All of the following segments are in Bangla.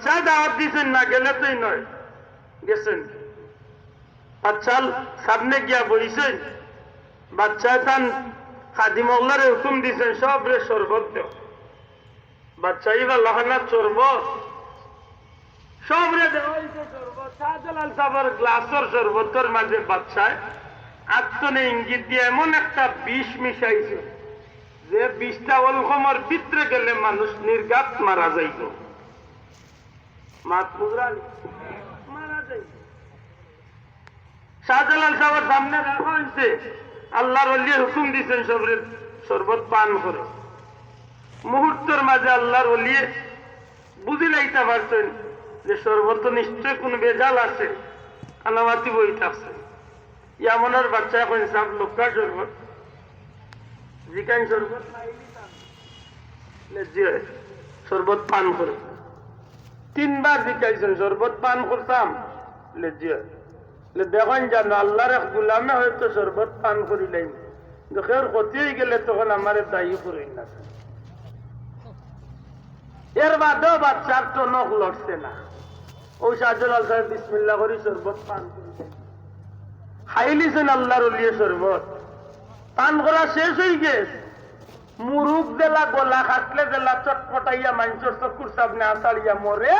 বাচ্চা দাওয়াত দিছেন না, গেলে তুই নয়। গেছেন। বাচ্চা সামনে গিয়া বইছেন। বাচ্চা তান খাদিমগলারে হুকুম দিছেন, সব রে শরবত দেও। বাচ্চা ইবা লহানা চরব সব রে দেওয়া শরবত। গ্লাসর শরবতর মাঝে বাচ্চায় আত্মনে ইঙ্গিত দিয়ে এমন একটা বিষ মিশাইছে যে বিষটা অলকমর ভিতরে গেলে মানুষ নির্গাত মারা যাইত। মাত যাইত শাহজালাল সাহেবের সামনে রাখা হয়েছে। আল্লাহর অলিয়ে হুকুম দিচ্ছেন সবরে শরবত পান করে। মুহূর্তের মাঝে আল্লাহর অলিয়ে বুঝি লাইতে পারছেন যে শরবত নিশ্চয় কোন বেজাল আছে। আনামাতি বইতে আছে ইয়ামনের বাচ্চা এখন সব লোকা শরবত। জিকান শরবত শরবত পান করে। তিনবার জিকাইছেন, শরবত পান করতাম দেখেন জানো আল্লাহর এক গুলামে হয়তো শরবত পান করিলেন দেখের ক্ষতি হয়ে গেলে তখন আমার দায়ী করি না। এর বাদেও বাচ্চার নখ লড়ছে না। ও সাজলাল সাহেব বিসমিল্লা করি শরবত পান খাইলিছেন আল্লাহর উলিয়ে শরবত। পান করা শেষ হয়ে গেছে। মুরুখ দেলা গলা খাটলে দেলা চটপটাইয়া মানুষের চকুর সামনে আসাড়িয়া মরে,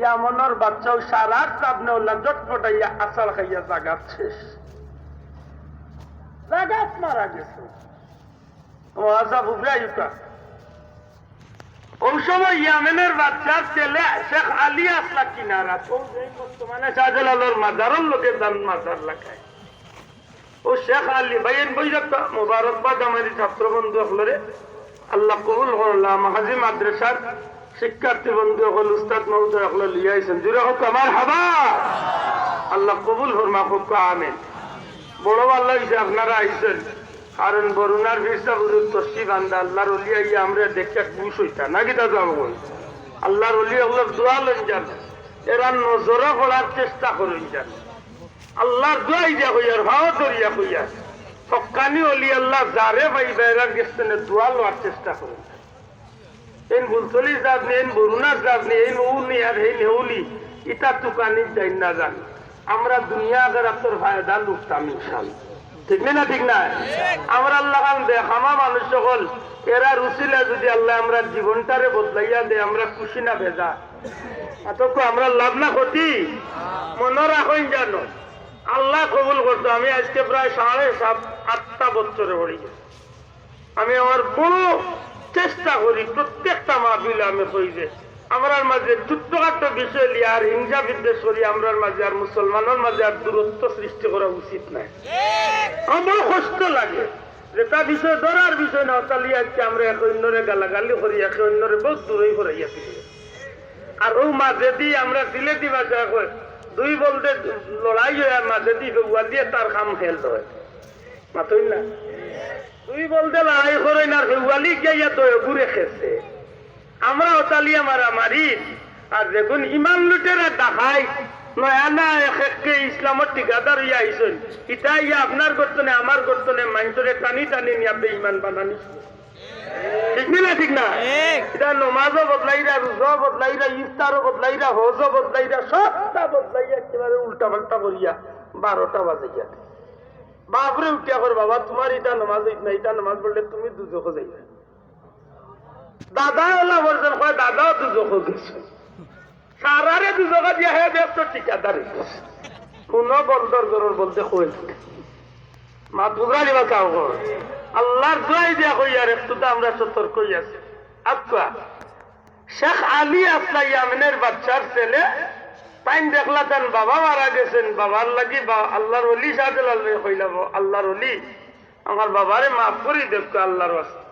ইয়া মনের বাচ্চাও সারার সামনে উল্লাম চটপটাইয়া আসার খাইয়া জাগাত শেষ। জাগাত মারা গেছে। ইয়ামেনের বাচ্চার ছেলে শেখ আলী আসলা কিনারা বর্তমানে লোকের দান মাজার লাগায়। ও শেখ আলী ভাইয়ের বই বৈরক্ত মোবারকবাদ আমার ছাত্র বন্ধু হলরে আল্লাহ কবুল করলাম হাজি মাদ্রাসার শিক্ষার্থী বন্ধু হল উস্তাদ মহোদয় হল লিয়াইছেন জুড়ে হোক আমার হাবা। আল্লাহ কবুল ফরমা হোক, আমেন। বড় আল্লাহ হিসেবে আপনারা আইছেন। কারণ বরুণার ভিসা বুঝুন তসি বান্দা, আল্লাহর অলি আইয়া আমরা দেখে খুশ হইতা। নাকি তা যাব বল? আল্লাহর অলি হল দোয়া লইন যান। এরা নজরে পড়ার চেষ্টা করুন যান। আল্লাহর দোয়াই দিয়া হইয়ার ভাও দরিয়া হইয়া। সকানি অলি আল্লাহ যারে ভাই বেড়ার গেছেন দোয়া লওয়ার চেষ্টা করুন। এই বুলতলি যাবনি এই বরুণার যাবনি এই নৌনি আর এই নেউলি ইটা তুকানি যাই না জান। আমরা দুনিয়া আগার তোর ফায়দা লুকতাম ইনশাল্লাহ। ঠিক না ঠিক না? আমরা আল্লাহ খান দেখামা মানুষ সকল, এরা রুচিলে যদি আল্লাহ আমরা জীবনটারে বদলাইয়া দে আমরা খুশি না ভেজা। এতক্ষণ আমরা লাভ না ক্ষতি? মনে রাখেন জানো আল্লাহ কবুল করতো। আমি আজকে প্রায় সাড়ে সাত, আটটা বছরে পড়ি আমি আমার বড় চেষ্টা করি, প্রত্যেকটা মাহফিলে আমি কই যে আমরার মাঝে ছোট্টখাট্ট বিষয় লিয়ে আর হিংসা বিদ্বেষ করি, আমরার মাঝে আর মুসলমানের মাঝে আর দূরত্ব সৃষ্টি করা উচিত নাই। আমার কষ্ট লাগে। যেটা বিষয়, ধরার বিষয় না, তাহলে আজকে আমরা এক অন্যরে গালাগালি করি, এক অন্যরে বহুত দূরেই করাইয়া ফিরি। আর ও মাঝে দিয়ে আমরা দিলে দিবা কয় দুই বলতে লড়াই হয় মাঝে দিয়ে উয়া দিয়ে তার কাম হেল্প হয়। মাতই না? তুই বলতে লড়াই করে না ফেউয়ালি গিয়া তো ঘুরে খেছে। আমরা ওতালিয়া মারামারি আর দেখুন ইমান লুটেরা দেখাই নয়া না একে ইসলামত ঠিকাদার ইয়া আইসন। ইটা ইয়া আপনার গর্তনে আমার গর্তনে মাইন্সরে টানি টানি নিয়ে আপনি ইমান বানানি। ঠিক না ঠিক না? এটা নমাজও বদলাইরা রোজা বদলাইরা ইফতারও বদলাইরা হজও বদলাইরা সবটা বদলাইয়া একেবারে উল্টা পাল্টা করিয়া বারোটা বাজাইয়া। বাপরে, উঠিয়া করে বাবা, তোমার এটা নামাজ হইত না এটা নামাজ পড়লে তুমি দুজক যাইবে। দাদা ওলা বলছেন দাদাও গেছে। সারারে দিয়া হে ব্যস্ত ঠিকাদার কোন বন্দর জরুর বলতে মা বা কাউ আল্লাহর দিয়া তো আমরা সতর্ক আচ্ছা শেখ আলী আসলা ইয়ামিনের বাচ্চার ছেলে। টাইম দেখলা তান বাবা মারা গেছেন। বাবার লাগি আল্লাহর অলি আল্লাহ কইলাম আল্লাহর অলি আমার বাবারে মাফ করি দেখ আল্লাহর বাস্তে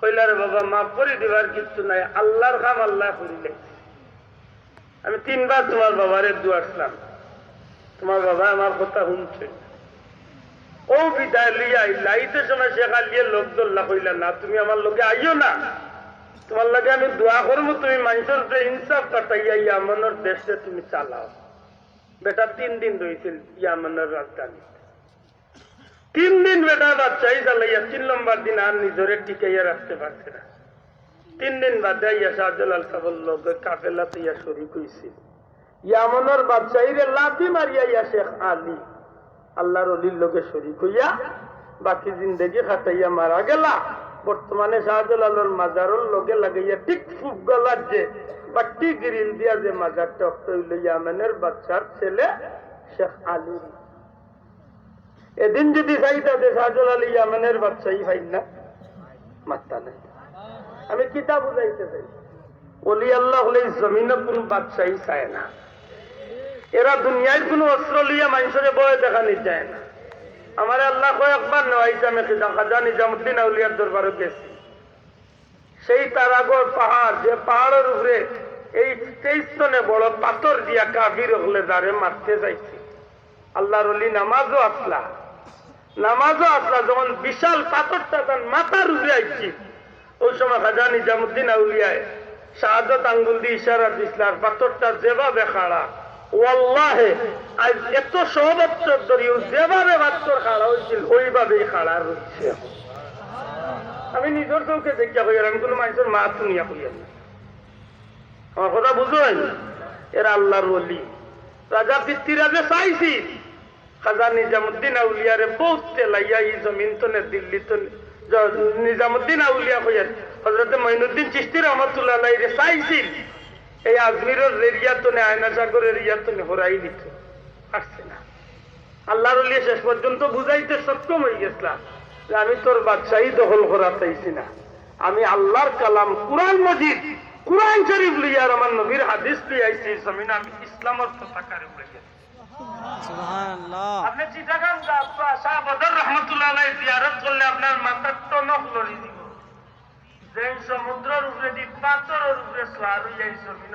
কইলারে বাবা, মাফ করি দিবার কিছু নাই। আল্লাহর কাম আল্লাহ করিলে। আমি তিনবার তোমার বাবারে দুয়ারছিলাম তোমার বাবা আমার কথা শুনছে। ও বিদায় লিয়া লাইতে সময় শেখা লিয়ে লোক দল্লা কইলা, না, তুমি আমার লোকে আইও না। তোমার লাগে আমি দোয়া করব, তুমি মানুষের যে ইনসাফ কাটাইয়া ইয়ামনের দেশে তুমি চালাও। বেটা, তিন দিন রয়েছিল ইয়ামনের রাজধানী। তিন দিন বেটা বাচ্চাই চালাইয়া তিন নম্বর দিন আর নিজরে টিকাইয়া রাখতে পারছে না। তিন দিন বাদে ইয়া শাহজালাল সাহেবের লোক কাফেলাতে ইয়া শরিক হইছে। ইয়ামনের বাদশাহীরে লাথি মারিয়া ইয়া শেখ আলী। আল্লাহর অলির লোকে শরিক হইয়া বাকি জিন্দগি খাটাইয়া মারা গেলা। বর্তমানে শাহজালালের মাজারের লগে লাগাইয়া ঠিক ফুক গলার যে বাট্টি গ্রিল দিয়া যে মাজারটা হইল ইয়ামেনের বাচ্চার ছেলে শেখ আলী। এদিন যদি চাইতা যে শাহজালাল ইয়ামেনের বাচ্চাই ভাই না, মাত্তা নাই। আমি কিতাব বুঝাইতে চাই? অলি আল্লাহ হলে জমিনে কোন বাদশাহী চায় না। এরা দুনিয়ায় কোন অস্ত্র লিয়া মানুষের বয়ে দেখানি যায় না। আমার আল্লাহ কয়েকবার নেওয়াইছে আমি খাজা নিজামুদ্দিন আউলিয়ার দরবারে গেছি। সেই তারাগর পাহাড়, যে পাহাড়ের উপরে এই স্টেশনে বড় পাথর দিয়া কাবির হলে দাঁড়ে মারতে যাইছে। আল্লাহর অলি নামাজও আসলা। নামাজও আসলা, যখন বিশাল পাথরটা তার মাথার উপরে আইছি। ওই সময় খাজা নিজামুদ্দিন আউলিয়ায় শাহাদত আঙ্গুল দিয়ে ইশারা দিছিল, আর পাথরটা যেভাবে খাড়া ওয়াল্লাহে, আজ এত সহ বছর আমি নিজের চৌকে দেখিয়া হইয়ার আমি কোনো মানুষের মা শুনিয়া না আমার কথা বুঝলেন এরা আল্লাহর অলি রাজা পিতৃরাজে চাইছি, খাজা নিজামুদ্দিন আউলিয়ারে বহুত তেলাইয়া ই জমিন তো নে দিল্লি জ- নিজামুদ্দিন আউলিয়া হইয়ার হজরতে মঈনুদ্দিন চিস্তি রহমতুল্লাহ রে চাইছিল এই আজমিরের রেরিয়া তনে আয়না সাগরের রিয়া তনে হরাই দিত আসছে না। আল্লাহর শেষ পর্যন্ত বুঝাইতে সক্ষম হয়ে গেছিলাম যে আমি তোর বাদশাহী দখল করা চাইছি না। আমি আল্লাহর কালাম কুরআন মজিদ কুরআন শরীফ লিয়ার আমার নবীর হাদিস লিয়ে আইছি জমিন আমি ইসলামের পতাকারে উড়ে গেছি। আপনি চিটাগাং শাহ বদর রহমতুল্লাহ জিয়ারত করলে আপনার মাথার টনক লড়ি দিব যে সমুদ্রের উপরে দি পাথরের উপরে সোয়ার হইয়া জমিন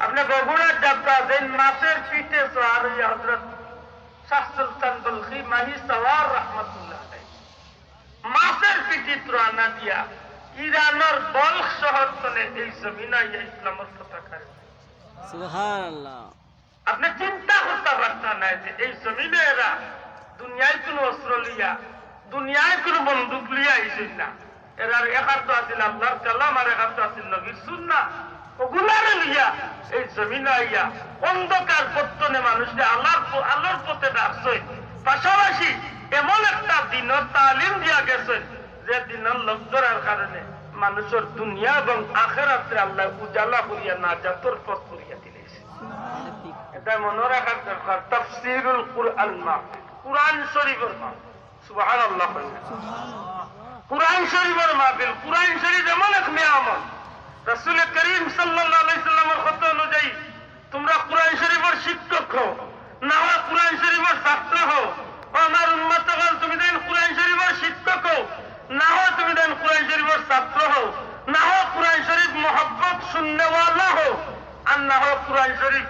আপনি বগুড়ার যাত্রা মাছের পিঠে সোয়ার হজরত বলখি মাহি সওয়ার রহমতুল্লাহ মাছের পিঠি ত্রানা দিয়া ইরানের বলখ শহর তলে এই জমিন পতাকারে উড়ে সুবহানাল্লাহ। আপনি চিন্তা করতে পারতেন না যে এই জমিনে এরা দুনিয়ায় কোন অস্ত্র লিয়া দুনিয়ায় কোন বন্দুক লিয়া আইসেন না। এরার একাত্ত আছিল আল্লাহর কালাম আর একাত্ত আছিল নবীর সুন্না ওগুলারে এই জমিনে আইয়া অন্ধকার পত্তনে আল্লাহর আল্লাহর পথে ডাকছে। পাশাপাশি এমন একটা দিনের তালিম দিয়া গেছে যে দিনের লোক ধরার কারণে মানুষের দুনিয়া এবং আখেরাত্রে আল্লাহ উজালা করিয়া না জাতর পথ করিয়া দিলেছে এটা মনে রাখার দরকার। তফসিরুল কুরআন মাহফিল কুরআন শরীফের মাহফিল সুবহানাল্লাহ কুরআন শরীফের মাহফিল শরীফ এমন এক করিম অনুযায়ী তোমরা শরীফের শিক্ষক হও না শরীফের ছাত্র আমার তুমি দেন কুরআন শরীফের শিক্ষক হও না হয় তুমি দেন কুরআন শরীফের ছাত্র হও না হয় কুরআন শরীফ মোহব্বত শুননেওয়ালা হও, আর না হয় কুরআন শরীফ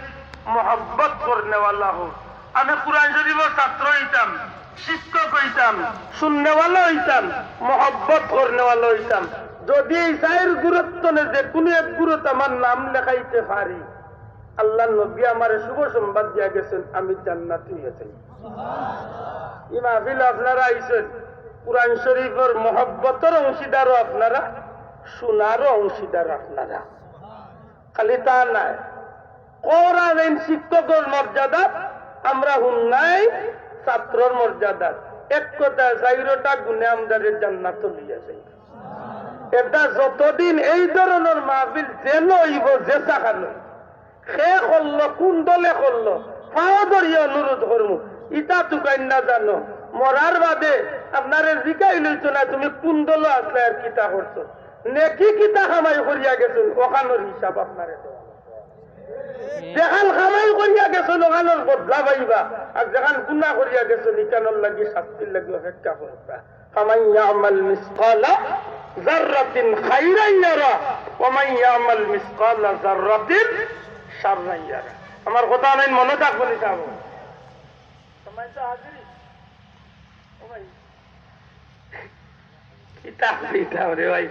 করনেওয়ালা হো আমি শরীফের ছাত্র হইতাম। শিক্ষক হইতাম শুননেওয়ালা হইতাম মোহব্বত করনেওয়ালা হইতাম। যদি চায়ের গুরুত্ব নে যে কোনো এক গুরুত্ব আমার নাম লেখাইতে পারি। আল্লাহ নবী আমার শুভ সংবাদ দিয়া গেছেন আমি জান্নাতি হয়েছি এই মাহফিল আপনারা আইছেন কোরআন শরীফের মহব্বতের অংশীদারও আপনারা শোনারও অংশীদার আপনারা। খালি তা নাই কোরআন শিক্ষকের মর্যাদা আমরা হুন্নাই ছাত্রর মর্যাদা। এক কথা চাইরোটা গুণে আমাদের জান্নাত লিয়া যাই এটা যতদিন এই ধরনের মাহফিল যে নইব যে চাকানো সে করল, কোন দলে করল, পাও ধরিয়ে অনুরোধ করব ইটা তুকাই না জানো, মরার বাদে আপনারে জিকাই লইতো না, তুমি কোন দল আসলে আর কিতা করছ? নেকি কিতা কামাই করিয়া গেছো ওখানোর হিসাব আপনারে যেখান খামাই করিয়া গেছো ওখানোর বদলা পাইবা। আর যেখান গুণা করিয়া গেছো নিকানোর লাগি শাস্তির লাগি অপেক্ষা মিসকালা খাইরান ইয়ারা মিসকালা শাররান ইয়ারা। আমার কথা নাই মনে থাকব নি যাব সময় তো ও ভাই। কিতাব কিতাব রে ভাই?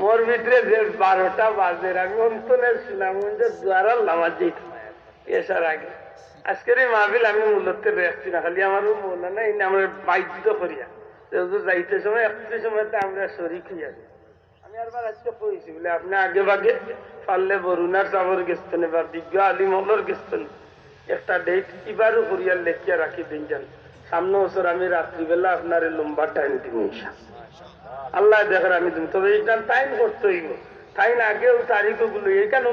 মোর ভিতরে যে বারোটা বাজে অন্তনে শুনাম যে দ্বারা নামাজ এসার আগে। আজকের এই মাহবিল আমি মূলত রেখছি না, খালি আমার মনে নাই আমার বাধ্য করিয়া। যাইতে সময়, একটু সময় আমরা শরিক হইয়া আমি আরবার আজকে কইছি বলে আপনি আগে ভাগে পারলে বরুণার চাবর গেছেন, এবার বিজ্ঞ আলী মহলর গেছেন। একটা ডেট এবারও করিয়ার লেখিয়া রাখি দিন যান। সামনে বছর আমি রাত্রিবেলা আপনার লম্বা টাইম দিব আল্লাহ দেখেন আমি তুমি তবে এইটা টাইম করতে হইব। টাইম আগেও তারিখগুলো এইখান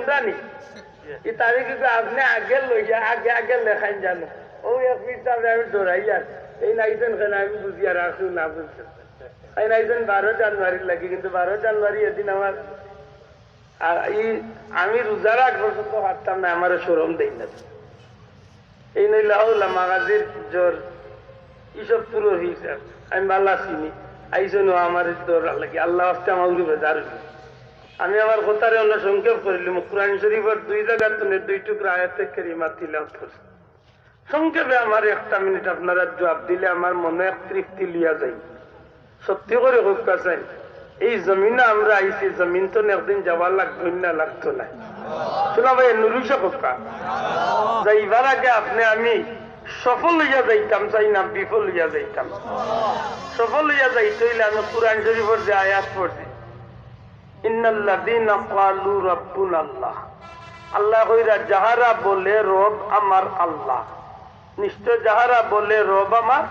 তারিখ আপনি আগে লইয়া, আগে আগে লেখাই জানো। ও এক মিনিট আমি ডরাই আর এই নাইছেন কেন? আমি বুঝিয়া রাখু না এই নাইছেন বারো জানুয়ারির লাগি, কিন্তু বারো জানুয়ারি এদিন আমার আর আমি রোজার আগ পর্যন্ত পারতাম না আমার সরম দেই না। এই নইলে হল মাগাজির জ্বর এইসব পুরো হিসাব আমি বাল্লা চিনি। আইসো নো আমার দৌড় লাগে, আল্লাহ আসতে আমার বেজার আমি আমার কথারে অন্য সংক্ষেপ করিলাম। কোরআন শরীফের দুই জায়গার তো দুই টুকরা আয়াতে কেরিমা তিলাও করছে। সংক্ষেপে আমার একটা মিনিট আপনারা জবাব দিলে আমার মনে এক তৃপ্তি লিয়া যায়। সত্যি করে হোক চাই। এই জমিনে আমরা আইছি, জমিন তো একদিন যাওয়ার লাগতো না লাগতো না। শোনা ভাই নুরুষা হোকা যাইবার আগে আপনি আমি সফল হইয়া যাইতাম, চাই না বিফল হইয়া যাইতাম। সফল হইয়া যাইতে হইলে আমি কোরআন শরীফের যে আয়াত পড়ছি আল্লাহ কইরা যাহারা বলে রব আমার আল্লাহ। নিশ্চয় যাহারা বলে রব আমার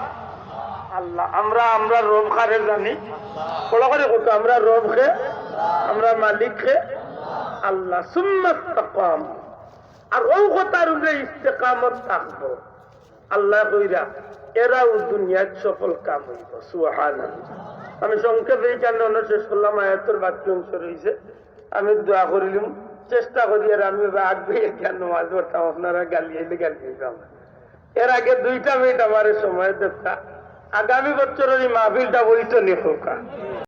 আল্লাহ। আমরা আমরা রব খারে জানি? বড় করে কত আমরা রব খে আমরা মালিক খে আল্লাহ। সুম্মাস্তাকাম আর ও কথার উপরে ইস্তেকামত থাকব। আল্লাহ কইরা, এরাও দুনিয়ার সফল কাম হইব। সুহান আমি সংক্ষেপে এই অন্য শেষ করলাম আয়াতর বাক্য অংশ রয়েছে আমি দোয়া করিলাম, চেষ্টা করি আর আমি আগবে কেন মাছ পড়তাম আপনারা গালি আইলে গালি দিতাম এর আগে দুইটা মিনিট আমার সময় দেখা আগামী বছরের এই মাহফিলটা বইতো নিখোকা